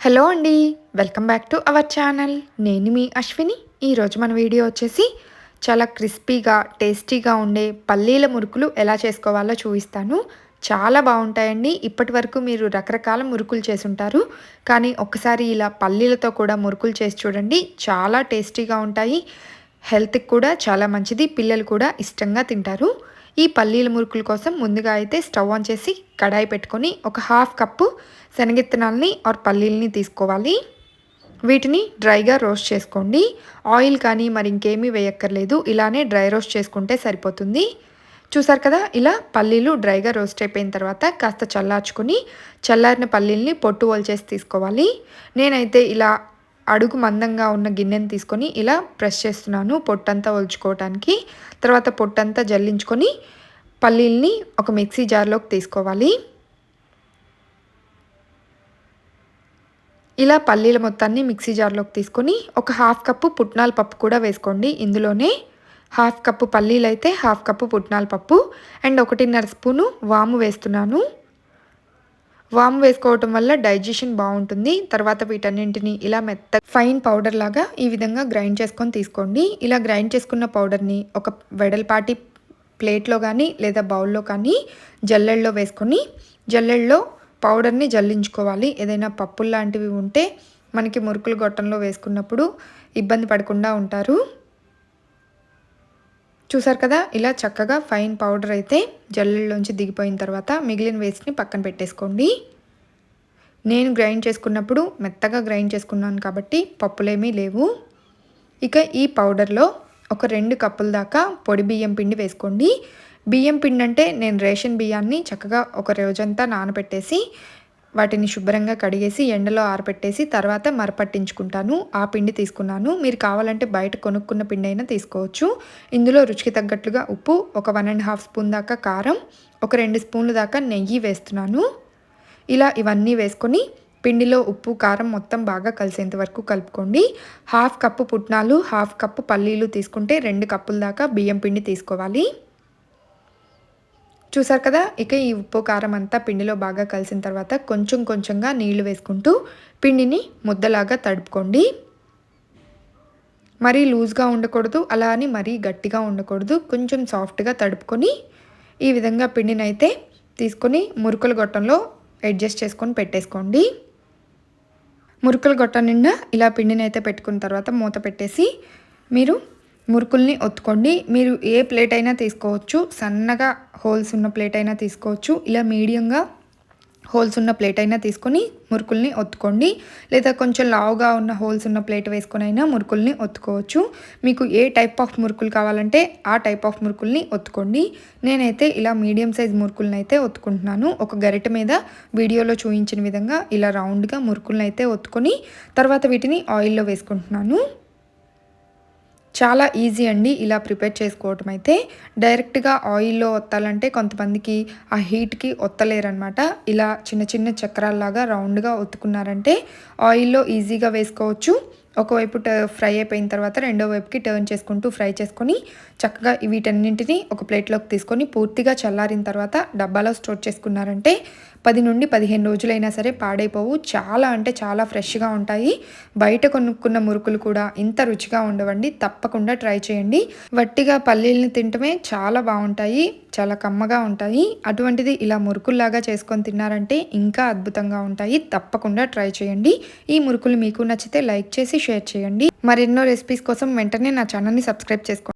Hello అండి welcome back to our channel. నేను మీ అశ్విని. ఈరోజు మన వీడియో వచ్చేసి చాలా క్రిస్పీగా టేస్టీగా ఉండే పల్లీల మురుకులు ఎలా చేసుకోవాలో చూపిస్తాను. చాలా బాగుంటాయండి. ఇప్పటి వరకు మీరు రకరకాల మురుకులు చేసుంటారు. కానీ ఒకసారి ఇలా పల్లీలతో కూడా మురుకులు చేసి చూడండి. చాలా టేస్టీగా ఉంటాయి. హెల్త్కి కూడా చాలా మంచిది. పిల్లలు కూడా ఇష్టంగా తింటారు. ఈ పల్లీల మురుకుల కోసం ముందుగా అయితే స్టవ్ ఆన్ చేసి కడాయి పెట్టుకొని ఒక హాఫ్ కప్పు శనగిత్తనాలని ఆర్ పల్లీలని తీసుకోవాలి. వీటిని డ్రైగా రోస్ట్ చేసుకోండి. ఆయిల్ కానీ మరి ఇంకేమీ వేయక్కర్లేదు. ఇలానే డ్రై రోస్ట్ చేసుకుంటే సరిపోతుంది. చూసారు కదా ఇలా పల్లీలు డ్రైగా రోస్ట్ అయిపోయిన తర్వాత కాస్త చల్లార్చుకుని చల్లారిన పల్లీల్ని పొట్టు వల్చేసి తీసుకోవాలి. నేనైతే ఇలా అడుగు మందంగా ఉన్న గిన్నెని తీసుకొని ఇలా ప్రెస్ చేస్తున్నాను. పొట్టంతా ఒలుచుకోవటానికి. తర్వాత పొట్టంతా జల్లించుకొని పల్లీల్ని ఒక మిక్సీ జార్లోకి తీసుకోవాలి. ఇలా పల్లీల మొత్తాన్ని మిక్సీ జార్లోకి తీసుకొని ఒక హాఫ్ కప్పు పుట్నాల పప్పు కూడా వేసుకోండి. ఇందులోనే హాఫ్ కప్పు పల్లీలు అయితే హాఫ్ కప్పు పుట్నాల పప్పు అండ్ ఒకటిన్నర స్పూను వాము వేస్తున్నాను. వామ్ వేసుకోవటం వల్ల డైజెషన్ బాగుంటుంది. తర్వాత వీటన్నింటిని ఇలా మెత్త ఫైన్ పౌడర్ లాగా ఈ విధంగా గ్రైండ్ చేసుకొని తీసుకోండి. ఇలా గ్రైండ్ చేసుకున్న పౌడర్ని ఒక వెడల్పాటి ప్లేట్లో కానీ లేదా బౌల్లో కానీ జల్లెల్లో వేసుకొని జల్లెల్లో పౌడర్ని జల్లించుకోవాలి. ఏదైనా పప్పులు లాంటివి ఉంటే మనకి మురుకులు గొట్టంలో వేసుకున్నప్పుడు ఇబ్బంది పడకుండా ఉంటారు. చూసారు కదా ఇలా చక్కగా ఫైన్ పౌడర్ అయితే జల్లెల్లోంచి దిగిపోయిన తర్వాత మిగిలిన వేస్ట్ని పక్కన పెట్టేసుకోండి. నేను గ్రైండ్ చేసుకున్నప్పుడు మెత్తగా గ్రైండ్ చేసుకున్నాను కాబట్టి పప్పులేమీ లేవు. ఇక ఈ పౌడర్లో ఒక రెండు కప్పుల దాకా పొడి బియ్యం పిండి వేసుకోండి. బియ్యం పిండి అంటే నేను రేషన్ బియ్యాన్ని చక్కగా ఒక రోజంతా నానబెట్టేసి వాటిని శుభ్రంగా కడిగేసి ఎండలో ఆరబెట్టేసి తర్వాత మరపట్టించుకుంటాను. ఆ పిండి తీసుకున్నాను. మీరు కావాలంటే బయట కొనుక్కున్న పిండి అయినా తీసుకోవచ్చు. ఇందులో రుచికి తగ్గట్లుగా ఉప్పు ఒక వన్ అండ్ హాఫ్ స్పూన్ దాకా కారం ఒక రెండు స్పూన్లు దాకా నెయ్యి వేస్తున్నాను. ఇలా ఇవన్నీ వేసుకొని పిండిలో ఉప్పు కారం మొత్తం బాగా కలిసేంత వరకు కలుపుకోండి. హాఫ్ కప్పు పుట్నాలు హాఫ్ కప్పు పల్లీలు తీసుకుంటే రెండు కప్పుల దాకా బియ్యం పిండి తీసుకోవాలి. చూసారు కదా? ఇక ఈ ఉప్పు కారం అంతా పిండిలో బాగా కలిసిన తర్వాత కొంచెం కొంచెంగా నీళ్ళు వేసుకుంటూ పిండిని ముద్దలాగా తడుపుకోండి. మరీ లూజ్గా ఉండకూడదు అలా అని మరీ గట్టిగా ఉండకూడదు. కొంచెం సాఫ్ట్గా తడుపుకొని ఈ విధంగా పిండిని అయితే తీసుకొని మురుకుల గొట్టంలో అడ్జస్ట్ చేసుకొని పెట్టేసుకోండి. మురుకుల గొట్టం నిండా ఇలా పిండిని అయితే పెట్టుకున్న తర్వాత మూత పెట్టేసి మీరు మురుకుల్ని ఒత్తుకోండి. మీరు ఏ ప్లేట్ అయినా తీసుకోవచ్చు. సన్నగా హోల్స్ ఉన్న ప్లేట్ అయినా తీసుకోవచ్చు. ఇలా మీడియంగా హోల్స్ ఉన్న ప్లేట్ అయినా తీసుకొని మురుకుల్ని ఒత్తుకోండి. లేదా కొంచెం లావుగా ఉన్న హోల్స్ ఉన్న ప్లేట్ వేసుకొని అయినా మురుకుల్ని ఒత్తుకోవచ్చు. మీకు ఏ టైప్ ఆఫ్ మురుకులు కావాలంటే ఆ టైప్ ఆఫ్ మురుకుల్ని ఒత్తుకోండి. నేనైతే ఇలా మీడియం సైజ్ మురుకుల్ని అయితే ఒత్తుకుంటున్నాను. ఒక గరిట మీద వీడియోలో చూపించిన విధంగా ఇలా రౌండ్గా మురుకుల్ని అయితే ఒత్తుకొని తర్వాత వీటిని ఆయిల్లో వేసుకుంటున్నాను. చాలా ఈజీ అండి ఇలా ప్రిపేర్ చేసుకోవటం అయితే. డైరెక్ట్గా ఆయిల్లో ఒత్తాలంటే కొంతమందికి ఆ హీట్కి ఒత్తలేరనమాట ఇలా చిన్న చిన్న చక్రాల్లాగా రౌండ్గా ఒత్తుకున్నారంటే ఆయిల్లో ఈజీగా వేసుకోవచ్చు. ఒకవైపు ఫ్రై అయిపోయిన తర్వాత రెండో వైపుకి టర్న్ చేసుకుంటూ ఫ్రై చేసుకొని చక్కగా వీటన్నింటినీ ఒక ప్లేట్లోకి తీసుకొని పూర్తిగా చల్లారిన తర్వాత డబ్బాలో స్టోర్ చేసుకున్నారంటే పది నుండి పదిహేను రోజులైనా సరే పాడైపోవు. చాలా అంటే చాలా ఫ్రెష్గా ఉంటాయి. బయట కొనుక్కున్న మురుకులు కూడా ఇంత రుచిగా ఉండవండి. తప్పకుండా ట్రై చేయండి. వట్టిగా పల్లీలను తింటమే చాలా బాగుంటాయి. చాలా కమ్మగా ఉంటాయి. అటువంటిది ఇలా మురుకుల్లాగా చేసుకొని తిన్నారంటే ఇంకా అద్భుతంగా ఉంటాయి. తప్పకుండా ట్రై చేయండి. ఈ మురుకులు మీకు నచ్చితే లైక్ చేసి షేర్ చేయండి. మరెన్నో రెసిపీస్ కోసం వెంటనే నా ఛానల్ని సబ్స్క్రైబ్ చేసుకోండి.